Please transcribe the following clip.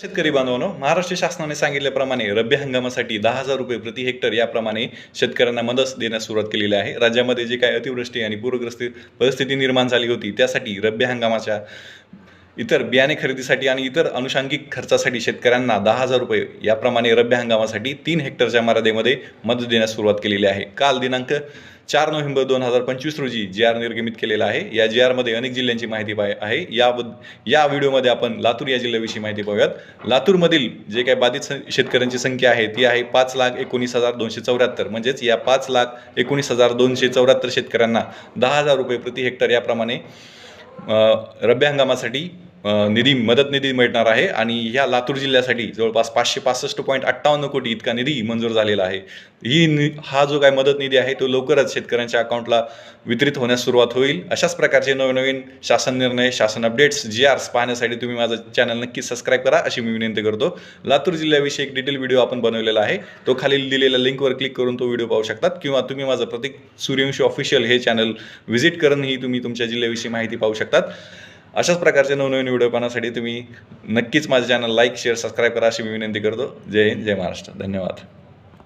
शेतकरी बांधवांनो महाराष्ट्र शासनाने सांगितल्याप्रमाणे रब्बी हंगामासाठी दहा हजार रुपये प्रति हेक्टर याप्रमाणे शेतकऱ्यांना मदत देण्यास सुरुवात केलेली आहे. राज्यामध्ये जे काही अतिवृष्टी आणि पूरग्रस्त परिस्थिती निर्माण झाली होती त्यासाठी रब्बी हंगामाच्या इतर बियाणे खरेदीसाठी आणि इतर अनुषंगिक खर्चासाठी शेतकऱ्यांना दहा हजार रुपये याप्रमाणे रब्बी हंगामासाठी तीन हेक्टरच्या मर्यादेमध्ये मदत देण्यास सुरुवात केलेली आहे. काल दिनांक चार नोव्हेंबर दोन हजार पंचवीस रोजी जी आर निर्गमित केलेला आहे. या जी आरमध्ये अनेक जिल्ह्यांची माहिती आहे. या या व्हिडिओमध्ये आपण लातूर या जिल्ह्याविषयी माहिती पाहूयात. लातूरमधील जे काही बाधित शेतकऱ्यांची संख्या आहे ती आहे पाच लाख एकोणीस हजार दोनशे चौऱ्याहत्तर. म्हणजेच या पाच लाख एकोणीस हजार दोनशे चौऱ्याहत्तर शेतकऱ्यांना दहा हजार रुपये प्रति हेक्टर याप्रमाणे रब्बी हंगामासाठी निधी मदत निधी मिळणार आहे आणि ह्या लातूर जिल्ह्यासाठी जवळपास पाचशे पासष्ट पॉईंट अठ्ठावन्न कोटी इतका निधी मंजूर झालेला आहे. ही नि हा जो काय मदत निधी आहे तो लवकरच शेतकऱ्यांच्या अकाउंटला वितरित होण्यास सुरुवात होईल. अशाच प्रकारचे नवनवीन शासन निर्णय शासन अपडेट्स जी आर्स पाहण्यासाठी तुम्ही माझं चॅनल नक्की सबस्क्राईब करा अशी मी विनंती करतो. लातूर जिल्ह्याविषयी एक डिटेल व्हिडिओ आपण बनवलेला आहे. तो खालील दिलेल्या लिंकवर क्लिक करून तो व्हिडिओ पाहू शकतात. किंवा तुम्ही माझं प्रतीक सूर्यवंशी ऑफिशियल हे चॅनल व्हिजिट करूनही तुम्ही तुमच्या जिल्ह्याविषयी माहिती पाहू शकतात. अशाच प्रकारचे नवनवीन व्हिडिओ पाहण्यासाठी तुम्ही नक्कीच माझं चॅनल लाईक शेअर सबस्क्राईब करा अशी मी विनंती करतो. जय हिंद जय महाराष्ट्र. धन्यवाद.